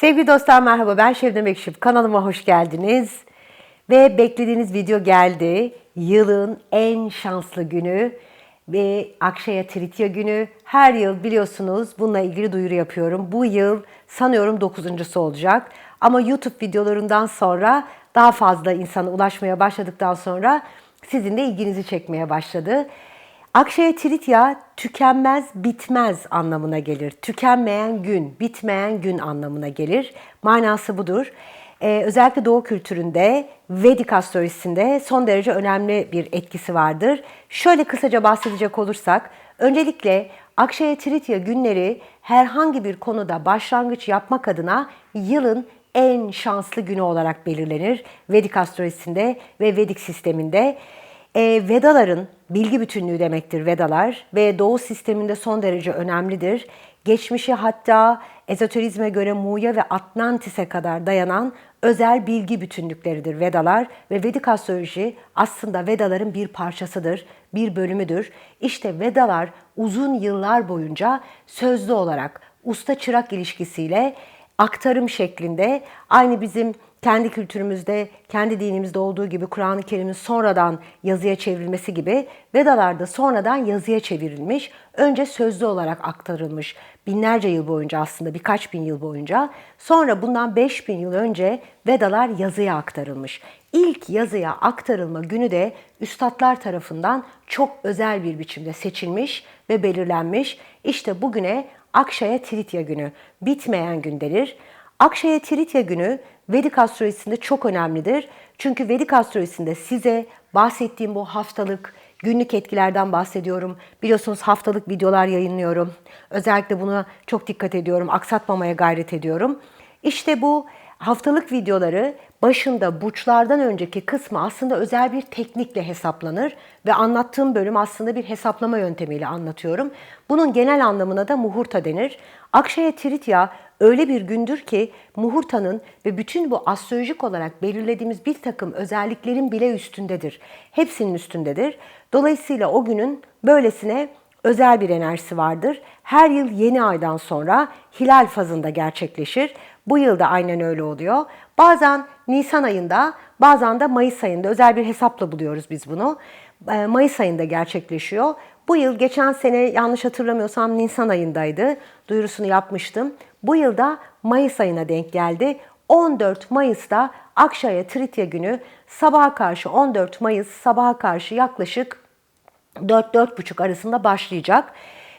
Sevgili dostlar merhaba ben Şebnem Ekşif. Kanalıma hoş geldiniz. Ve beklediğiniz video geldi. Yılın en şanslı günü ve Akşaya Tritya günü. Her yıl biliyorsunuz bununla ilgili duyuru yapıyorum. Bu yıl sanıyorum dokuzuncusu olacak. Ama YouTube videolarından sonra daha fazla insana ulaşmaya başladıktan sonra sizin de ilginizi çekmeye başladı. Akşaya Tritya tükenmez, bitmez anlamına gelir. Tükenmeyen gün, bitmeyen gün anlamına gelir. Manası budur. Ee, özellikle Doğu kültüründe, Vedik astrolojisinde son derece önemli bir etkisi vardır. Şöyle kısaca bahsedecek olursak, öncelikle Akşaya Tritya günleri herhangi bir konuda başlangıç yapmak adına yılın en şanslı günü olarak belirlenir. Vedik astrolojisinde ve Vedik sisteminde. E, Vedaların bilgi bütünlüğü demektir Vedalar ve Doğu sisteminde son derece önemlidir. Geçmişi hatta ezoterizme göre Mu'ya ve Atlantis'e kadar dayanan özel bilgi bütünlükleridir Vedalar ve Vedik astroloji aslında Vedaların bir parçasıdır, bir bölümüdür. İşte Vedalar uzun yıllar boyunca sözlü olarak usta çırak ilişkisiyle aktarım şeklinde aynı bizim kendi kültürümüzde, kendi dinimizde olduğu gibi Kur'an-ı Kerim'in sonradan yazıya çevrilmesi gibi Vedalarda sonradan yazıya çevrilmiş, önce sözlü olarak aktarılmış binlerce yıl boyunca aslında birkaç bin yıl boyunca. Sonra bundan 5000 yıl önce Vedalar yazıya aktarılmış. İlk yazıya aktarılma günü de üstadlar tarafından çok özel bir biçimde seçilmiş ve belirlenmiş. İşte bugüne Akşaya Tritya günü, bitmeyen gün denir. Akşaya Tritya günü Vedik astrolojisinde çok önemlidir. Çünkü Vedik astrolojisinde size bahsettiğim bu haftalık, günlük etkilerden bahsediyorum. Biliyorsunuz haftalık videolar yayınlıyorum. Özellikle buna çok dikkat ediyorum, aksatmamaya gayret ediyorum. İşte bu haftalık videoları başında burçlardan önceki kısmı aslında özel bir teknikle hesaplanır ve anlattığım bölüm aslında bir hesaplama yöntemiyle anlatıyorum. Bunun genel anlamına da muhurta denir. Akşaya Tritya öyle bir gündür ki muhurtanın ve bütün bu astrolojik olarak belirlediğimiz bir takım özelliklerin bile üstündedir. Hepsinin üstündedir. Dolayısıyla o günün böylesine özel bir enerjisi vardır. Her yıl yeni aydan sonra hilal fazında gerçekleşir. Bu yıl da aynen öyle oluyor. Bazen Nisan ayında, bazen de Mayıs ayında özel bir hesapla buluyoruz biz bunu. Ee, Mayıs ayında gerçekleşiyor. Bu yıl geçen sene yanlış hatırlamıyorsam Nisan ayındaydı. Duyurusunu yapmıştım. Bu yılda Mayıs ayına denk geldi. 14 Mayıs'ta Akşaya Tritya günü sabaha karşı 14 Mayıs sabaha karşı yaklaşık 4-4.30 arasında başlayacak.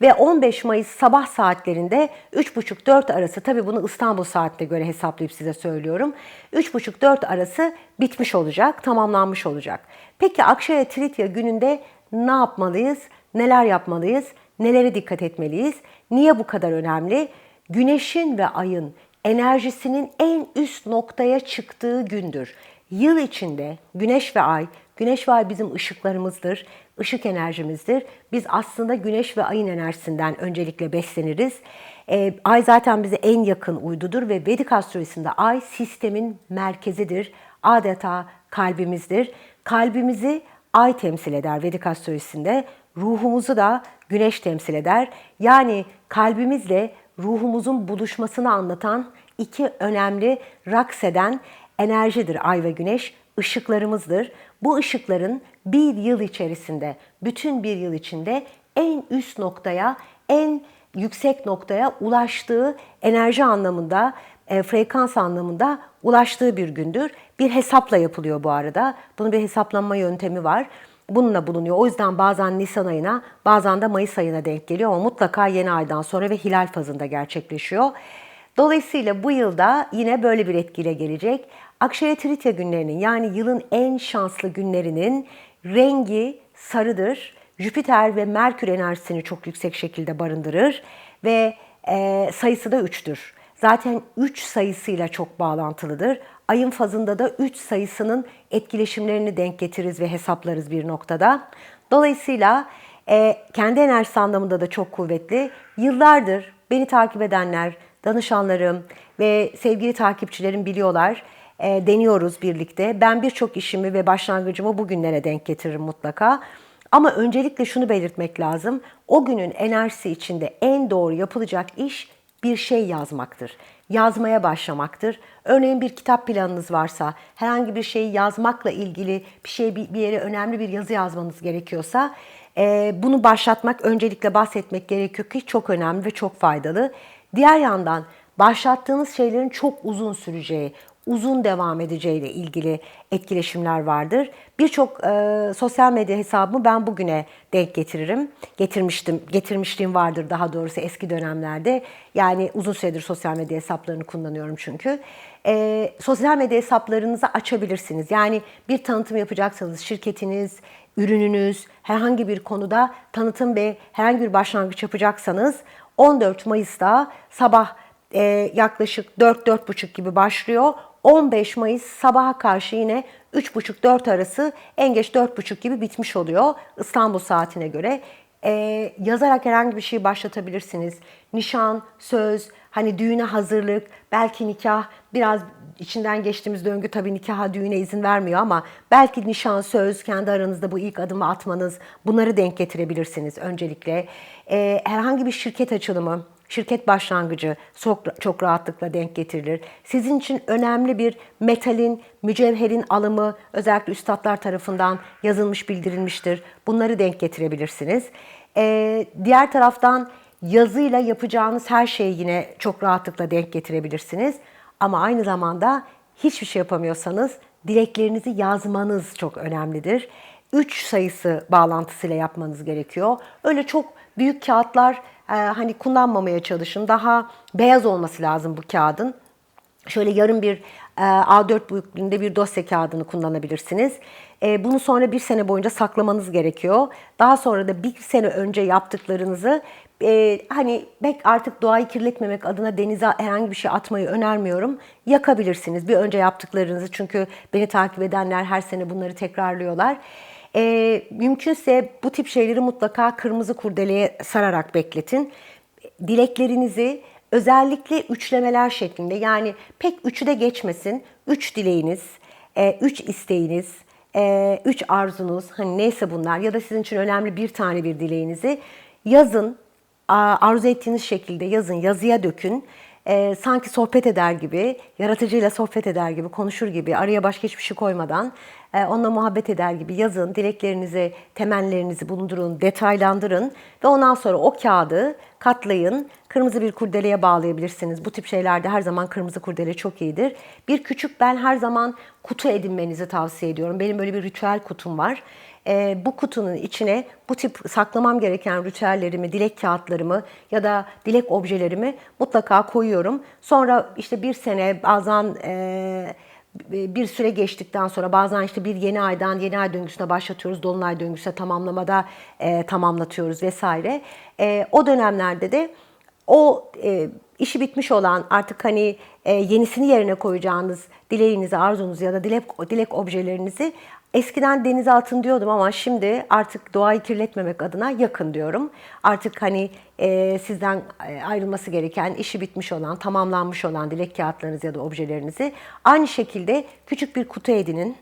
Ve 15 Mayıs sabah saatlerinde 3.30-4 arası, tabi bunu İstanbul saatine göre hesaplayıp size söylüyorum. 3.30-4 arası bitmiş olacak, tamamlanmış olacak. Peki Akşaya Tritya gününde ne yapmalıyız? Neler yapmalıyız? Nelere dikkat etmeliyiz? Niye bu kadar önemli? Güneşin ve ayın enerjisinin en üst noktaya çıktığı gündür. Yıl içinde güneş ve ay, güneş ve ay bizim ışıklarımızdır, ışık enerjimizdir. Biz aslında güneş ve ayın enerjisinden öncelikle besleniriz. Ee, ay zaten bize en yakın uydudur ve Vedik astrolojisinde ay sistemin merkezidir. Adeta kalbimizdir. Kalbimizi ay temsil eder Vedik astrolojisinde. Ruhumuzu da güneş temsil eder. Yani kalbimizle ruhumuzun buluşmasını anlatan iki önemli rakseden enerjidir ay ve güneş, ışıklarımızdır. Bu ışıkların bir yıl içerisinde, bütün bir yıl içinde en üst noktaya, en yüksek noktaya ulaştığı enerji anlamında, e, frekans anlamında ulaştığı bir gündür. Bir hesapla yapılıyor bu arada. Bunun bir hesaplanma yöntemi var. Bununla bulunuyor. O yüzden bazen Nisan ayına, bazen de Mayıs ayına denk geliyor ama mutlaka yeni aydan sonra ve hilal fazında gerçekleşiyor. Dolayısıyla bu yılda yine böyle bir etkiyle gelecek. Akşaya Tritya günlerinin yani yılın en şanslı günlerinin rengi sarıdır. Jüpiter ve Merkür enerjisini çok yüksek şekilde barındırır ve e, sayısı da 3'tür. Zaten 3 sayısıyla çok bağlantılıdır. Ayın fazında da 3 sayısının etkileşimlerini denk getiririz ve hesaplarız bir noktada. Dolayısıyla e, kendi enerjisi anlamında da çok kuvvetli. Yıllardır beni takip edenler, danışanlarım ve sevgili takipçilerim biliyorlar. E, deniyoruz birlikte. Ben birçok işimi ve başlangıcımı bugünlere denk getiririm mutlaka. Ama öncelikle şunu belirtmek lazım. O günün enerjisi içinde en doğru yapılacak iş bir şey yazmaktır. yazmaya başlamaktır. Örneğin bir kitap planınız varsa, herhangi bir şeyi yazmakla ilgili bir şey bir yere önemli bir yazı yazmanız gerekiyorsa, e, bunu başlatmak, öncelikle bahsetmek gerekiyor ki çok önemli ve çok faydalı. Diğer yandan başlattığınız şeylerin çok uzun süreceği, uzun devam edeceğiyle ilgili etkileşimler vardır. Birçok e, sosyal medya hesabımı ben bugüne denk getiririm. Getirmiştim, getirmişliğim vardır daha doğrusu eski dönemlerde. Yani uzun süredir sosyal medya hesaplarını kullanıyorum çünkü. E, sosyal medya hesaplarınızı açabilirsiniz. Yani bir tanıtım yapacaksanız şirketiniz, ürününüz, herhangi bir konuda tanıtım ve herhangi bir başlangıç yapacaksanız 14 Mayıs'ta sabah e, yaklaşık 4-4.30 gibi başlıyor. 15 Mayıs sabaha karşı yine 3.30-4 arası en geç 4.30 gibi bitmiş oluyor İstanbul saatine göre. E, yazarak herhangi bir şey başlatabilirsiniz. Nişan, söz, hani düğüne hazırlık, belki nikah, biraz içinden geçtiğimiz döngü tabii nikaha düğüne izin vermiyor ama belki nişan, söz, kendi aranızda bu ilk adımı atmanız bunları denk getirebilirsiniz öncelikle. E, herhangi bir şirket açılımı, şirket başlangıcı çok, çok rahatlıkla denk getirilir. Sizin için önemli bir metalin, mücevherin alımı özellikle üstadlar tarafından yazılmış, bildirilmiştir. Bunları denk getirebilirsiniz. Ee, diğer taraftan yazıyla yapacağınız her şeyi yine çok rahatlıkla denk getirebilirsiniz. Ama aynı zamanda hiçbir şey yapamıyorsanız dileklerinizi yazmanız çok önemlidir. 3 sayısı bağlantısıyla yapmanız gerekiyor. Öyle çok büyük kağıtlar e, hani kullanmamaya çalışın. Daha beyaz olması lazım bu kağıdın. Şöyle yarım bir e, A4 büyüklüğünde bir dosya kağıdını kullanabilirsiniz. E, bunu sonra bir sene boyunca saklamanız gerekiyor. Daha sonra da bir sene önce yaptıklarınızı e, hani pek artık doğayı kirletmemek adına denize herhangi bir şey atmayı önermiyorum. Yakabilirsiniz bir önce yaptıklarınızı çünkü beni takip edenler her sene bunları tekrarlıyorlar. E, mümkünse bu tip şeyleri mutlaka kırmızı kurdeleye sararak bekletin. Dileklerinizi özellikle üçlemeler şeklinde yani pek üçü de geçmesin. Üç dileğiniz, e, üç isteğiniz, e, üç arzunuz hani neyse bunlar ya da sizin için önemli bir tane bir dileğinizi yazın. Arzu ettiğiniz şekilde yazın, yazıya dökün e, sanki sohbet eder gibi, yaratıcıyla sohbet eder gibi, konuşur gibi, araya başka hiçbir şey koymadan onunla muhabbet eder gibi yazın, dileklerinizi, temenlerinizi bulundurun, detaylandırın ve ondan sonra o kağıdı katlayın, kırmızı bir kurdeleye bağlayabilirsiniz. Bu tip şeylerde her zaman kırmızı kurdele çok iyidir. Bir küçük ben her zaman kutu edinmenizi tavsiye ediyorum. Benim böyle bir ritüel kutum var e, bu kutunun içine bu tip saklamam gereken ritüellerimi, dilek kağıtlarımı ya da dilek objelerimi mutlaka koyuyorum. Sonra işte bir sene bazen e, bir süre geçtikten sonra bazen işte bir yeni aydan yeni ay döngüsüne başlatıyoruz. Dolunay döngüsüne tamamlamada e, tamamlatıyoruz vesaire. E, o dönemlerde de o e, işi bitmiş olan artık hani e, yenisini yerine koyacağınız dileğinizi, arzunuzu ya da dilek, dilek objelerinizi Eskiden denize atın diyordum ama şimdi artık doğayı kirletmemek adına yakın diyorum. Artık hani e, sizden e, ayrılması gereken, işi bitmiş olan, tamamlanmış olan dilek kağıtlarınızı ya da objelerinizi aynı şekilde küçük bir kutu edinin.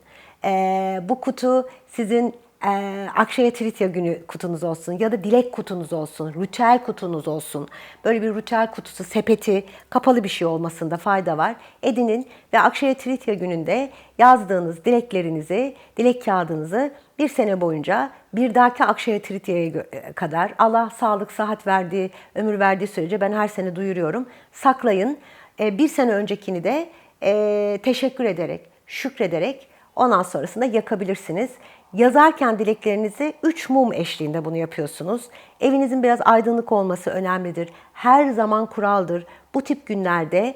E, bu kutu sizin e, Akşaya Tritya günü kutunuz olsun ya da dilek kutunuz olsun, ritüel kutunuz olsun. Böyle bir ritüel kutusu, sepeti, kapalı bir şey olmasında fayda var. Edinin ve Akşaya Tritya gününde yazdığınız dileklerinizi, dilek kağıdınızı bir sene boyunca bir dahaki Akşaya Tritya'ya kadar Allah sağlık, sıhhat verdiği, ömür verdiği sürece ben her sene duyuruyorum. Saklayın. E, bir sene öncekini de e, teşekkür ederek, şükrederek ondan sonrasında yakabilirsiniz. Yazarken dileklerinizi 3 mum eşliğinde bunu yapıyorsunuz. Evinizin biraz aydınlık olması önemlidir. Her zaman kuraldır. Bu tip günlerde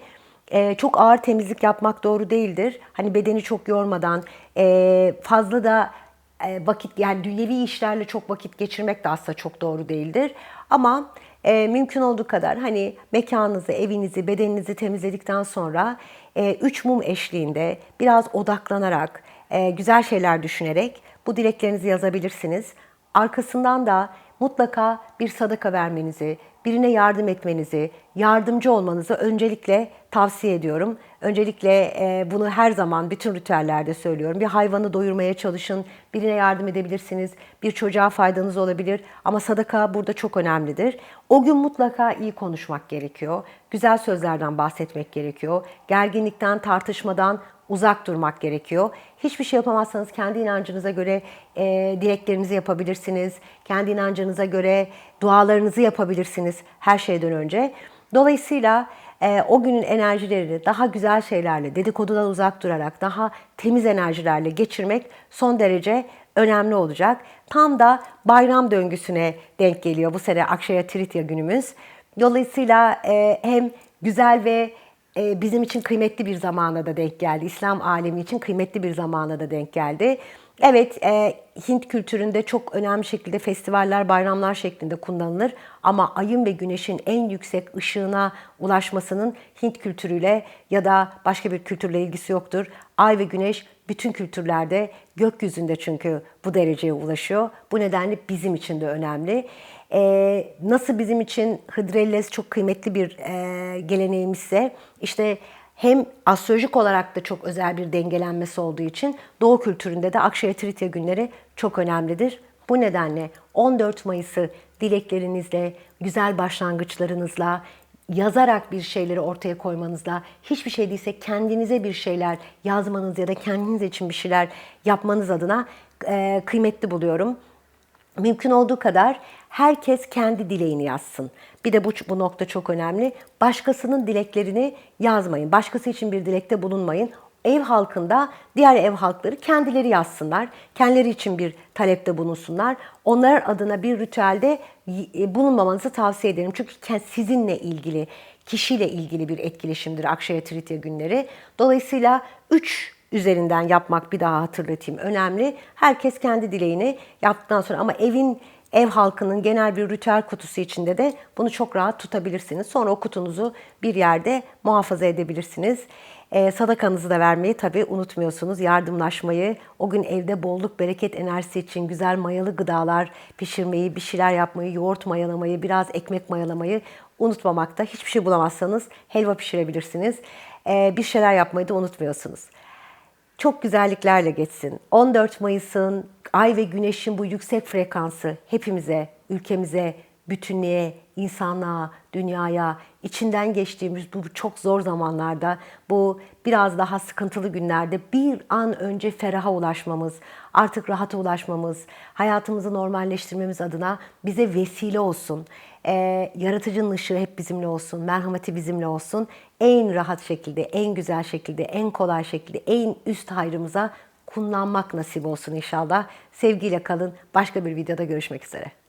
e, çok ağır temizlik yapmak doğru değildir. Hani bedeni çok yormadan, e, fazla da e, vakit yani dünyevi işlerle çok vakit geçirmek de aslında çok doğru değildir. Ama e, mümkün olduğu kadar hani mekanınızı, evinizi, bedeninizi temizledikten sonra e, üç mum eşliğinde biraz odaklanarak, e, güzel şeyler düşünerek bu dileklerinizi yazabilirsiniz. Arkasından da mutlaka bir sadaka vermenizi, birine yardım etmenizi, yardımcı olmanızı öncelikle tavsiye ediyorum. Öncelikle e, bunu her zaman bütün ritüellerde söylüyorum. Bir hayvanı doyurmaya çalışın, birine yardım edebilirsiniz, bir çocuğa faydanız olabilir ama sadaka burada çok önemlidir. O gün mutlaka iyi konuşmak gerekiyor. Güzel sözlerden bahsetmek gerekiyor. Gerginlikten, tartışmadan uzak durmak gerekiyor. Hiçbir şey yapamazsanız kendi inancınıza göre e, dileklerinizi yapabilirsiniz. Kendi inancınıza göre dualarınızı yapabilirsiniz her şeyden önce. Dolayısıyla e, o günün enerjilerini daha güzel şeylerle, dedikodudan uzak durarak, daha temiz enerjilerle geçirmek son derece önemli olacak. Tam da bayram döngüsüne denk geliyor bu sene Akşaya Tritya günümüz. Dolayısıyla e, hem güzel ve e, bizim için kıymetli bir zamana da denk geldi. İslam alemi için kıymetli bir zamana da denk geldi. Evet, e, Hint kültüründe çok önemli şekilde festivaller, bayramlar şeklinde kullanılır. Ama ayın ve güneşin en yüksek ışığına ulaşmasının Hint kültürüyle ya da başka bir kültürle ilgisi yoktur. Ay ve güneş bütün kültürlerde gökyüzünde çünkü bu dereceye ulaşıyor. Bu nedenle bizim için de önemli. Ee, nasıl bizim için Hıdrellez çok kıymetli bir e, geleneğimizse işte hem astrolojik olarak da çok özel bir dengelenmesi olduğu için Doğu kültüründe de Akşaya Tritya günleri çok önemlidir. Bu nedenle 14 Mayıs'ı dileklerinizle, güzel başlangıçlarınızla, yazarak bir şeyleri ortaya koymanızla, hiçbir şey değilse kendinize bir şeyler yazmanız ya da kendiniz için bir şeyler yapmanız adına kıymetli buluyorum. Mümkün olduğu kadar herkes kendi dileğini yazsın. Bir de bu, bu nokta çok önemli. Başkasının dileklerini yazmayın. Başkası için bir dilekte bulunmayın. Ev halkında diğer ev halkları kendileri yazsınlar. Kendileri için bir talepte bulunsunlar. Onlar adına bir ritüelde e, bulunmamanızı tavsiye ederim. Çünkü sizinle ilgili, kişiyle ilgili bir etkileşimdir Akşaya Tritya günleri. Dolayısıyla 3 üzerinden yapmak bir daha hatırlatayım önemli. Herkes kendi dileğini yaptıktan sonra ama evin ev halkının genel bir ritüel kutusu içinde de bunu çok rahat tutabilirsiniz. Sonra o kutunuzu bir yerde muhafaza edebilirsiniz. E, sadakanızı da vermeyi tabii unutmuyorsunuz. Yardımlaşmayı, o gün evde bolluk, bereket enerjisi için güzel mayalı gıdalar pişirmeyi, bir şeyler yapmayı, yoğurt mayalamayı, biraz ekmek mayalamayı unutmamakta. Hiçbir şey bulamazsanız helva pişirebilirsiniz. E, bir şeyler yapmayı da unutmuyorsunuz çok güzelliklerle geçsin. 14 Mayıs'ın ay ve güneşin bu yüksek frekansı hepimize, ülkemize, bütünlüğe, insanlığa, dünyaya, içinden geçtiğimiz bu çok zor zamanlarda, bu biraz daha sıkıntılı günlerde bir an önce feraha ulaşmamız, artık rahata ulaşmamız, hayatımızı normalleştirmemiz adına bize vesile olsun. Ee, yaratıcının ışığı hep bizimle olsun, merhameti bizimle olsun. En rahat şekilde, en güzel şekilde, en kolay şekilde, en üst hayrımıza kullanmak nasip olsun inşallah. Sevgiyle kalın. Başka bir videoda görüşmek üzere.